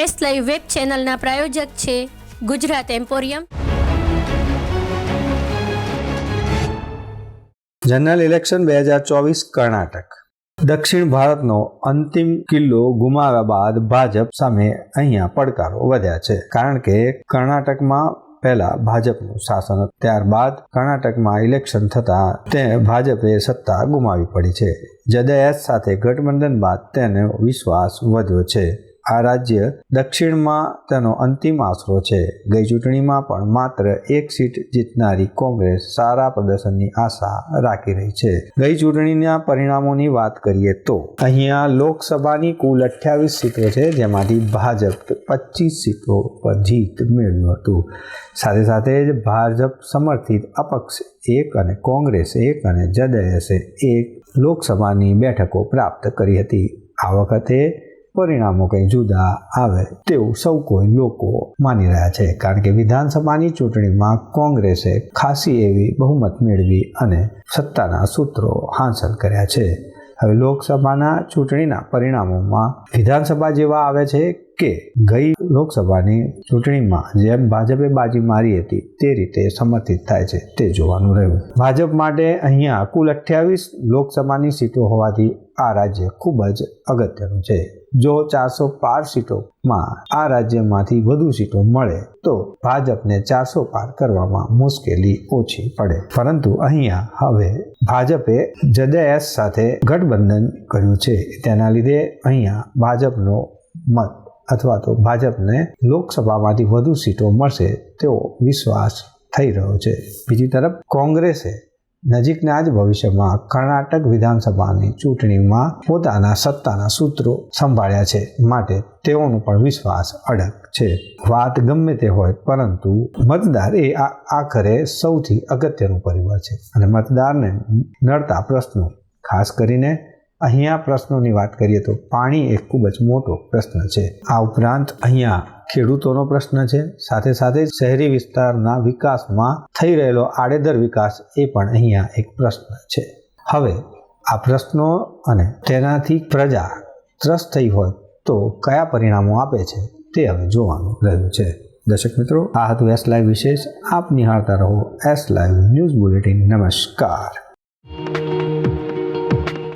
Live web ચેનલના પ્રાયોજક છે Gujarat emporium. General election બે હજાર ચોવીસ કર્ણાટક. દક્ષિણ ભારતનો અંતિમ કિલ્લો ગુમાવ્યા બાદ ભાજપ સામે અહીંયા પડકારો વધ્યા છે. કારણ કે કર્ણાટકમાં પહેલા ભાજપનું શાસન ત્યારબાદ કર્ણાટકમાં ઇલેક્શન થતા તે ભાજપે સત્તા ગુમાવી પડી છે. જદયસ સાથે ગઠબંધન બાદ તેનો વિશ્વાસ વધ્યો છે. આ રાજ્ય દક્ષિણમાં તેનો અંતિમ આશરો છે. ગઈ ચૂંટણીમાં પણ માત્ર એક સીટ જીતનારી કોંગ્રેસ સારા પ્રદર્શનની આશા રાખી રહી છે. ગઈ ચૂંટણીના પરિણામોની વાત કરીએ તો અહીંયા લોકસભાની કુલ અઠ્યાવીસ સીટો છે, જેમાંથી ભાજપ પચીસ સીટો પર જીત મેળવ્યું હતું. સાથે સાથે જ ભાજપ સમર્થિત અપક્ષ એક અને કોંગ્રેસ એક અને જદયસે એક લોકસભાની બેઠકો પ્રાપ્ત કરી હતી. આ વખતે પરિણામો કંઈ જુદા આવે તેવું સૌ કોઈ લોકો માની રહ્યા છે. કારણ કે વિધાનસભાની ચૂંટણીમાં કોંગ્રેસે ખાસી એવી બહુમત મેળવી અને સત્તાના સૂત્રો હાંસલ કર્યા છે. હવે લોકસભાના ચૂંટણીના પરિણામોમાં વિધાનસભા જેવા આવે છે કે ગઈ લોકસભાની ચૂંટણીમાં જેમ ભાજપે બાજી મારી હતી તે રીતે સમર્થિત થાય છે તે જોવાનું રહ્યું. ભાજપ માટે અહીંયા કુલ અઠ્યાવીસ લોકસભાની સીટો હોવાથી આ રાજ્ય ખૂબ જ અગત્યનું છે. જો ચારસો પાર સીટોમાં આ રાજ્યમાંથી વધુ સીટો મળે તો ભાજપને ચારસો પાર કરવામાં મુશ્કેલી ઓછી પડે. પરંતુ અહીંયા હવે ભાજપે જદયસ સાથે ગઠબંધન કર્યું છે. તેના લીધે અહીંયા ભાજપનો મત અથવા તો ભાજપને લોકસભામાંથી વધુ સીટો મળશે તેવો વિશ્વાસ થઈ રહ્યો છે. બીજી તરફ, કોંગ્રેસે નજીકના જ ભવિષ્યમાં કર્ણાટક વિધાનસભાની ચૂંટણીમાં પોતાના સત્તાના સૂત્રો સંભાળ્યા છે માટે તેઓનો પણ વિશ્વાસ અડગ છે. વાત ગમે તે હોય, પરંતુ મતદાર એ આ આખરે સૌથી અગત્યનું પરિબળ છે અને મતદારને નડતા પ્રશ્નો, ખાસ કરીને અહીંયા પ્રશ્નોની વાત કરીએ તો પાણી એક ખૂબ જ મોટો પ્રશ્ન છે. આ ઉપરાંત અહીંયા ખેડૂતોનો પ્રશ્ન છે. સાથે સાથે શહેરી વિસ્તારના વિકાસમાં થઈ રહેલો આડેધર વિકાસ એ પણ અહીંયા એક પ્રશ્ન છે. હવે આ પ્રશ્નો અને તેનાથી પ્રજા ત્રસ્ત થઈ હોય તો કયા પરિણામો આપે છે તે હવે જોવાનું રહ્યું છે. દર્શક મિત્રો, આ હતું એસ લાઈવ વિશેષ. આપ નિહાળતા રહો એસ લાઈવ ન્યૂઝ બુલેટિન. નમસ્કાર.